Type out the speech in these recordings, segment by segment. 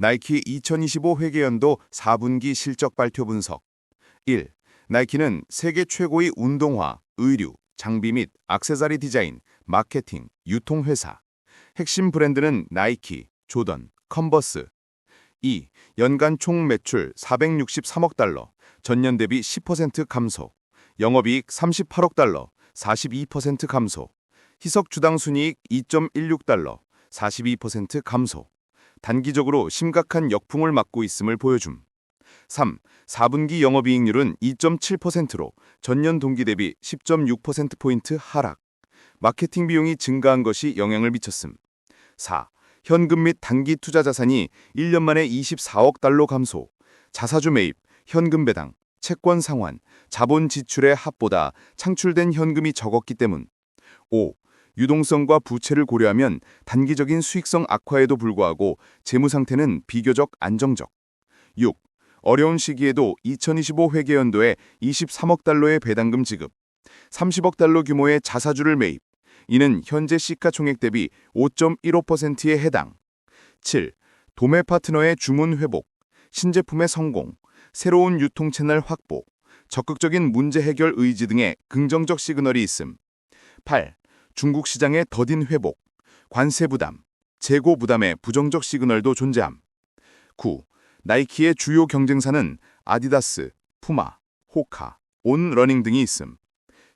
나이키 2025 회계연도 4분기 실적 발표 분석 1. 나이키는 세계 최고의 운동화, 의류, 장비 및 액세서리 디자인, 마케팅, 유통 회사. 핵심 브랜드는 나이키, 조던, 컨버스. 2. 연간 총 매출 463억 달러, 전년 대비 10% 감소. 영업이익 38억 달러, 42% 감소. 희석 주당 순이익 2.16달러, 42% 감소. 단기적으로 심각한 역풍을 맞고 있음을 보여줌. 3. 4분기 영업이익률은 2.7%로 전년 동기 대비 10.6%포인트 하락. 마케팅 비용이 증가한 것이 영향을 미쳤음. 4. 현금 및 단기 투자 자산이 1년 만에 24억 달러 감소. 자사주 매입, 현금 배당, 채권 상환, 자본 지출의 합보다 창출된 현금이 적었기 때문. 5. 유동성과 부채를 고려하면 단기적인 수익성 악화에도 불구하고 재무 상태는 비교적 안정적. 6. 어려운 시기에도 2025 회계연도에 23억 달러의 배당금 지급, 30억 달러 규모의 자사주를 매입. 이는 현재 시가총액 대비 5.15%에 해당. 7. 도매 파트너의 주문 회복, 신제품의 성공, 새로운 유통 채널 확보, 적극적인 문제 해결 의지 등의 긍정적 시그널이 있음. 8. 중국 시장의 더딘 회복, 관세 부담, 재고 부담의 부정적 시그널도 존재함. 9. 나이키의 주요 경쟁사는 아디다스, 푸마, 호카, 온 러닝 등이 있음.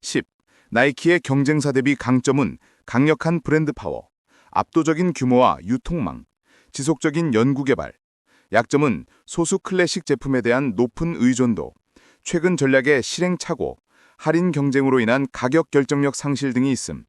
10. 나이키의 경쟁사 대비 강점은 강력한 브랜드 파워, 압도적인 규모와 유통망, 지속적인 연구개발. 약점은 소수 클래식 제품에 대한 높은 의존도, 최근 전략의 실행착오, 할인 경쟁으로 인한 가격 결정력 상실 등이 있음.